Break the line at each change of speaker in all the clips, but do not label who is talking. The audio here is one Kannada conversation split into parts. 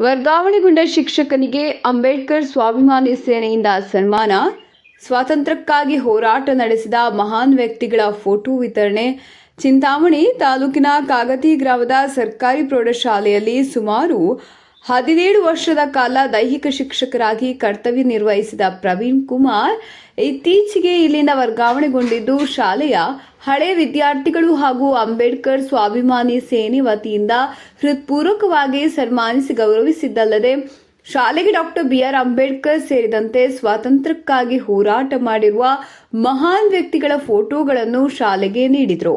ವರ್ಗಾವಣೆಗೊಂಡ ಶಿಕ್ಷಕನಿಗೆ ಅಂಬೇಡ್ಕರ್ ಸ್ವಾಭಿಮಾನಿ ಸೇನೆಯಿಂದ ಸನ್ಮಾನ. ಸ್ವಾತಂತ್ರ್ಯಕ್ಕಾಗಿ ಹೋರಾಟ ನಡೆಸಿದ ಮಹಾನ್ ವ್ಯಕ್ತಿಗಳ ಫೋಟೋ ವಿತರಣೆ. ಚಿಂತಾಮಣಿ ತಾಲೂಕಿನ ಕಾಗತಿ ಗ್ರಾಮದ ಸರ್ಕಾರಿ ಪ್ರೌಢಶಾಲೆಯಲ್ಲಿ ಸುಮಾರು ಹದಿನೇಳು ವರ್ಷದ ಕಾಲ ದೈಹಿಕ ಶಿಕ್ಷಕರಾಗಿ ಕರ್ತವ್ಯ ನಿರ್ವಹಿಸಿದ ಪ್ರವೀಣ್ ಕುಮಾರ್ ಇತ್ತೀಚೆಗೆ ಇಲ್ಲಿನ ವರ್ಗಾವಣೆಗೊಂಡಿದ್ದು ಶಾಲೆಯ ಹಳೆ ವಿದ್ಯಾರ್ಥಿಗಳು ಹಾಗೂ ಅಂಬೇಡ್ಕರ್ ಸ್ವಾಭಿಮಾನಿ ಸೇನೆ ವತಿಯಿಂದ ಹೃತ್ಪೂರ್ವಕವಾಗಿ ಸನ್ಮಾನಿಸಿ ಗೌರವಿಸಿದ್ದಲ್ಲದೆ, ಶಾಲೆಗೆ ಡಾಕ್ಟರ್ ಬಿ ಆರ್ ಅಂಬೇಡ್ಕರ್ ಸೇರಿದಂತೆ ಸ್ವಾತಂತ್ರ್ಯಕ್ಕಾಗಿ ಹೋರಾಟ ಮಾಡಿರುವ ಮಹಾನ್ ವ್ಯಕ್ತಿಗಳ ಫೋಟೋಗಳನ್ನು ಶಾಲೆಗೆ ನೀಡಿದರು.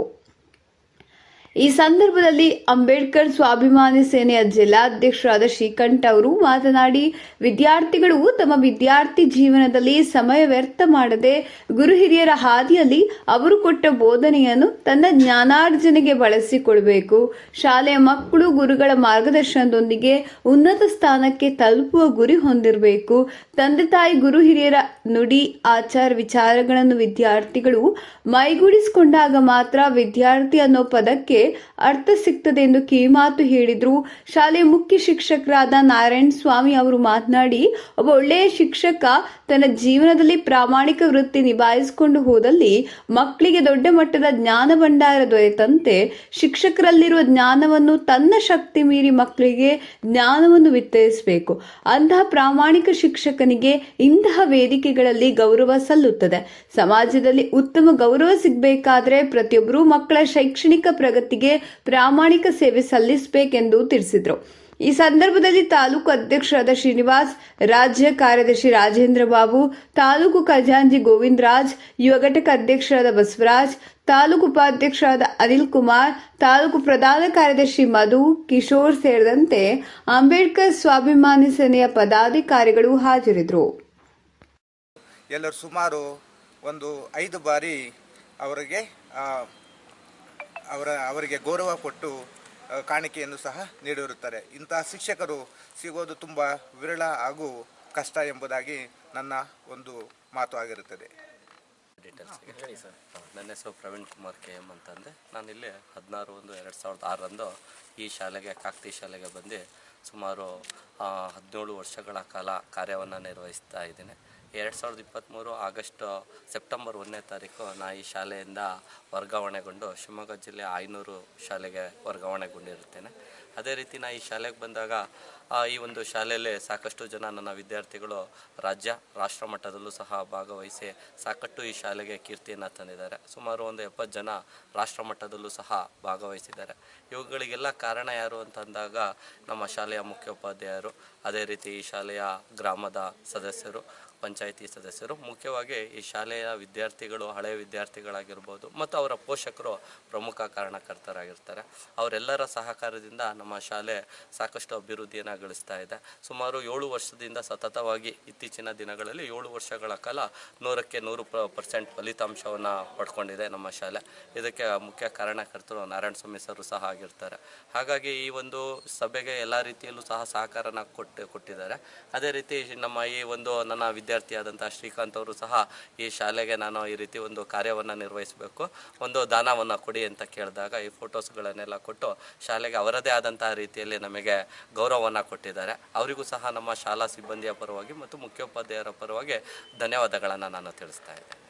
ಈ ಸಂದರ್ಭದಲ್ಲಿ ಅಂಬೇಡ್ಕರ್ ಸ್ವಾಭಿಮಾನಿ ಸೇನೆಯ ಜಿಲ್ಲಾಧ್ಯಕ್ಷರಾದ ಶ್ರೀಕಂಠ ಅವರು ಮಾತನಾಡಿ, ವಿದ್ಯಾರ್ಥಿಗಳು ತಮ್ಮ ವಿದ್ಯಾರ್ಥಿ ಜೀವನದಲ್ಲಿ ಸಮಯ ವ್ಯರ್ಥ ಮಾಡದೆ ಗುರು ಹಿರಿಯರ ಹಾದಿಯಲ್ಲಿ ಅವರು ಕೊಟ್ಟ ಬೋಧನೆಯನ್ನು ತನ್ನ ಜ್ಞಾನಾರ್ಜನೆಗೆ ಬಳಸಿಕೊಳ್ಬೇಕು. ಶಾಲೆಯ ಮಕ್ಕಳು ಗುರುಗಳ ಮಾರ್ಗದರ್ಶನದೊಂದಿಗೆ ಉನ್ನತ ಸ್ಥಾನಕ್ಕೆ ತಲುಪುವ ಗುರಿ ಹೊಂದಿರಬೇಕು. ತಂದೆ ತಾಯಿ ಗುರು ಹಿರಿಯರ ನುಡಿ, ಆಚಾರ ವಿಚಾರಗಳನ್ನು ವಿದ್ಯಾರ್ಥಿಗಳು ಮೈಗೂಡಿಸಿಕೊಂಡಾಗ ಮಾತ್ರ ವಿದ್ಯಾರ್ಥಿ ಅನ್ನೋ ಪದಕ್ಕೆ ಅರ್ಥ ಸಿಗ್ತದೆ ಎಂದು ಕಿವಿಮಾತು ಹೇಳಿದ್ರು. ಶಾಲೆಯ ಮುಖ್ಯ ಶಿಕ್ಷಕರಾದ ನಾರಾಯಣ ಸ್ವಾಮಿ ಅವರು ಮಾತನಾಡಿ, ಒಬ್ಬ ಒಳ್ಳೆಯ ಶಿಕ್ಷಕ ತನ್ನ ಜೀವನದಲ್ಲಿ ಪ್ರಾಮಾಣಿಕ ವೃತ್ತಿ ನಿಭಾಯಿಸಿಕೊಂಡು ಹೋದಲ್ಲಿ ಮಕ್ಕಳಿಗೆ ದೊಡ್ಡ ಮಟ್ಟದ ಜ್ಞಾನ ಭಂಡಾರ ದೊರೆತಂತೆ ಶಿಕ್ಷಕರಲ್ಲಿರುವ ಜ್ಞಾನವನ್ನು ತನ್ನ ಶಕ್ತಿ ಮೀರಿ ಮಕ್ಕಳಿಗೆ ಜ್ಞಾನವನ್ನು ವಿತರಿಸಬೇಕು. ಅಂತಹ ಪ್ರಾಮಾಣಿಕ ಶಿಕ್ಷಕನಿಗೆ ಇಂತಹ ವೇದಿಕೆಗಳಲ್ಲಿ ಗೌರವ ಸಲ್ಲುತ್ತದೆ. ಸಮಾಜದಲ್ಲಿ ಉತ್ತಮ ಗೌರವ ಸಿಗಬೇಕಾದ್ರೆ ಪ್ರತಿಯೊಬ್ಬರೂ ಮಕ್ಕಳ ಶೈಕ್ಷಣಿಕ ಪ್ರಗತಿಗೆ ಪ್ರಾಮಾಣಿಕ ಸೇವೆ ಸಲ್ಲಿಸಬೇಕೆಂದು ತಿಳಿಸಿದರು. ಈ ಸಂದರ್ಭದಲ್ಲಿ ತಾಲೂಕು ಅಧ್ಯಕ್ಷರಾದ ಶ್ರೀನಿವಾಸ್, ರಾಜ್ಯ ಕಾರ್ಯದರ್ಶಿ ರಾಜೇಂದ್ರ ಬಾಬು, ತಾಲೂಕು ಖಜಾಂಜಿ ಗೋವಿಂದರಾಜ್, ಯುವ ಘಟಕ ಅಧ್ಯಕ್ಷರಾದ ಬಸವರಾಜ್, ತಾಲೂಕು ಉಪಾಧ್ಯಕ್ಷರಾದ ಅನಿಲ್ ಕುಮಾರ್, ತಾಲೂಕು ಪ್ರಧಾನ ಕಾರ್ಯದರ್ಶಿ ಮಧು, ಕಿಶೋರ್ ಸೇರಿದಂತೆ ಅಂಬೇಡ್ಕರ್ ಸ್ವಾಭಿಮಾನಿ ಸೇನೆಯ ಪದಾಧಿಕಾರಿಗಳು ಹಾಜರಿದ್ದರು
ಎಲ್ಲರೂ ಸುಮಾರು ಒಂದು ಐದು ಬಾರಿ ಅವರಿಗೆ ಅವರ, ಅವರಿಗೆ ಗೌರವ ಕೊಟ್ಟು ಕಾಣಿಕೆಯನ್ನು ಸಹ ನೀಡಿರುತ್ತಾರೆ. ಇಂತಹ ಶಿಕ್ಷಕರು ಸಿಗೋದು ತುಂಬ ವಿರಳ ಹಾಗೂ ಕಷ್ಟ ಎಂಬುದಾಗಿ ನನ್ನ ಒಂದು ಮಾತು ಆಗಿರುತ್ತದೆ.
ಡಿಟೇಲ್ಸ್ ನನ್ನ ಹೆಸರು ಪ್ರವೀಣ್ ಕುಮಾರ್ ಕೆ ಎಂ ಅಂತಂದೆ. ನಾನು ಇಲ್ಲಿ ಹದಿನಾರು ಒಂದು ಎರಡು ಸಾವಿರದ ಆರರಂದು ಈ ಶಾಲೆಗೆ, ಕಾಕ್ತಿ ಶಾಲೆಗೆ ಬಂದು ಸುಮಾರು ಹದಿನೇಳು ವರ್ಷಗಳ ಕಾಲ ಕಾರ್ಯವನ್ನು ನಿರ್ವಹಿಸ್ತಾ ಇದ್ದೀನಿ. ಎರಡು ಸಾವಿರದ ಇಪ್ಪತ್ತ್ಮೂರು ಆಗಸ್ಟ್, ಸೆಪ್ಟೆಂಬರ್ ಒಂದನೇ ತಾರೀಕು ನಾ ಈ ಶಾಲೆಯಿಂದ ವರ್ಗಾವಣೆಗೊಂಡು ಶಿವಮೊಗ್ಗ ಜಿಲ್ಲೆ ಐನೂರು ಶಾಲೆಗೆ ವರ್ಗಾವಣೆಗೊಂಡಿರುತ್ತೇನೆ. ಅದೇ ರೀತಿ ನಾ ಈ ಶಾಲೆಗೆ ಬಂದಾಗ ಈ ಒಂದು ಶಾಲೆಯಲ್ಲಿ ಸಾಕಷ್ಟು ಜನ ನನ್ನ ವಿದ್ಯಾರ್ಥಿಗಳು ರಾಜ್ಯ, ರಾಷ್ಟ್ರ ಮಟ್ಟದಲ್ಲೂ ಸಹ ಭಾಗವಹಿಸಿ ಸಾಕಷ್ಟು ಈ ಶಾಲೆಗೆ ಕೀರ್ತಿಯನ್ನು ತಂದಿದ್ದಾರೆ. ಸುಮಾರು ಒಂದು ಎಪ್ಪತ್ತು ಜನ ರಾಷ್ಟ್ರ ಮಟ್ಟದಲ್ಲೂ ಸಹ ಭಾಗವಹಿಸಿದ್ದಾರೆ. ಇವುಗಳಿಗೆಲ್ಲ ಕಾರಣ ಯಾರು ಅಂತಂದಾಗ ನಮ್ಮ ಶಾಲೆಯ ಮುಖ್ಯೋಪಾಧ್ಯಾಯರು, ಅದೇ ರೀತಿ ಈ ಶಾಲೆಯ ಗ್ರಾಮದ ಸದಸ್ಯರು. ಪಂಚಾಯಿತಿ ಸದಸ್ಯರು, ಮುಖ್ಯವಾಗಿ ಈ ಶಾಲೆಯ ವಿದ್ಯಾರ್ಥಿಗಳು, ಹಳೆಯ ವಿದ್ಯಾರ್ಥಿಗಳಾಗಿರ್ಬೋದು, ಮತ್ತು ಅವರ ಪೋಷಕರು ಪ್ರಮುಖ ಕಾರಣಕರ್ತರಾಗಿರ್ತಾರೆ. ಅವರೆಲ್ಲರ ಸಹಕಾರದಿಂದ ನಮ್ಮ ಶಾಲೆ ಸಾಕಷ್ಟು ಅಭಿವೃದ್ಧಿಯನ್ನು ಗಳಿಸ್ತಾ ಇದೆ. ಸುಮಾರು ಏಳು ವರ್ಷದಿಂದ ಸತತವಾಗಿ ಇತ್ತೀಚಿನ ದಿನಗಳಲ್ಲಿ ಏಳು ವರ್ಷಗಳ ಕಾಲ ನೂರಕ್ಕೆ ನೂರು ಪರ್ಸೆಂಟ್ ಫಲಿತಾಂಶವನ್ನು ಪಡ್ಕೊಂಡಿದೆ ನಮ್ಮ ಶಾಲೆ. ಇದಕ್ಕೆ ಮುಖ್ಯ ಕಾರಣಕರ್ತರು ನಾರಾಯಣ ಸ್ವಾಮಿ ಸರ್ ಸಹ ಆಗಿರ್ತಾರೆ. ಹಾಗಾಗಿ ಈ ಒಂದು ಸಭೆಗೆ ಎಲ್ಲ ರೀತಿಯಲ್ಲೂ ಸಹ ಸಹಕಾರನ ಕೊಟ್ಟು ಕೊಟ್ಟಿದ್ದಾರೆ. ಅದೇ ರೀತಿ ನಮ್ಮ ಈ ಒಂದು ನನ್ನ ವಿದ್ಯಾರ್ಥಿಯಾದಂಥ ಶ್ರೀಕಾಂತ್ ಅವರು ಸಹ ಈ ಶಾಲೆಗೆ ನಾನು ಈ ರೀತಿ ಒಂದು ಕಾರ್ಯವನ್ನು ನಿರ್ವಹಿಸಬೇಕು. ಒಂದು ದಾನವನ್ನು ಕೊಡಿ ಅಂತ ಕೇಳಿದಾಗ ಈ ಫೋಟೋಸ್ಗಳನ್ನೆಲ್ಲ ಕೊಟ್ಟು ಶಾಲೆಗೆ ಅವರದೇ ಆದಂತಹ ರೀತಿಯಲ್ಲಿ ನಮಗೆ ಗೌರವವನ್ನು ಕೊಟ್ಟಿದ್ದಾರೆ. ಅವರಿಗೂ ಸಹ ನಮ್ಮ ಶಾಲಾ ಸಿಬ್ಬಂದಿಯ ಪರವಾಗಿ ಮತ್ತು ಮುಖ್ಯೋಪಾಧ್ಯಾಯರ ಪರವಾಗಿ ಧನ್ಯವಾದಗಳನ್ನು ನಾನು ತಿಳಿಸ್ತಾ ಇದ್ದೇನೆ.